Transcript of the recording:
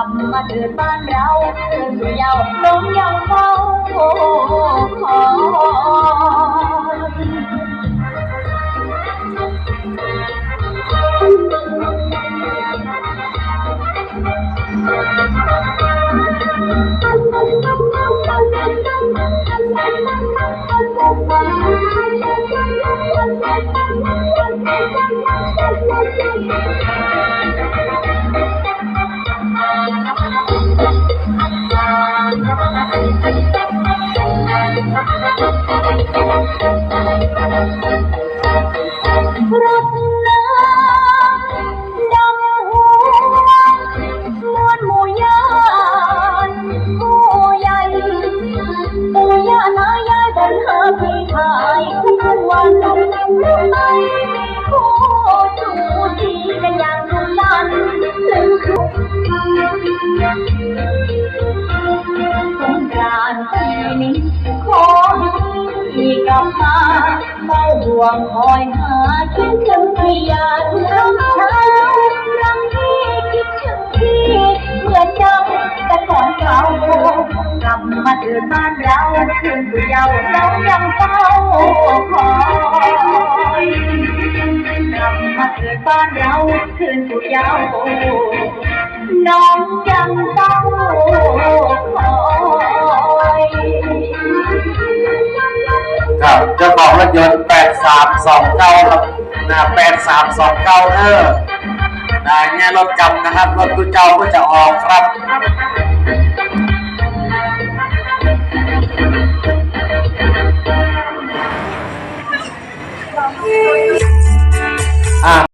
ับมาเดินบ้านเราเดินยู่ยาวน้องยังเฝ้าคอยรักน้ำดำหัวมวลหมู่ยานผู้านายายบนหาพี่ชายทุกวันไม่มีคู่จูดีกันอย ขอให้พี่ กลับมาเฝ้าห่วงคอยหาคิดถึงพี่อยากร้องเท้ารักพี่คิดถึงพี่เหมือนดังแต่ก่อนเรากลับมาเดินบ้านเราคืนผู้เยาว์เรายังเฝ้าคอยกลับมาเกิดบ้านเราคืนผู้เยาว์น้องยังเฝ้าคอย เจ้าของรถยนต์8329ครับนะ8329เออได้เนี่ยรถกำนะครับรถตู้เจ้าก็จะออกครับ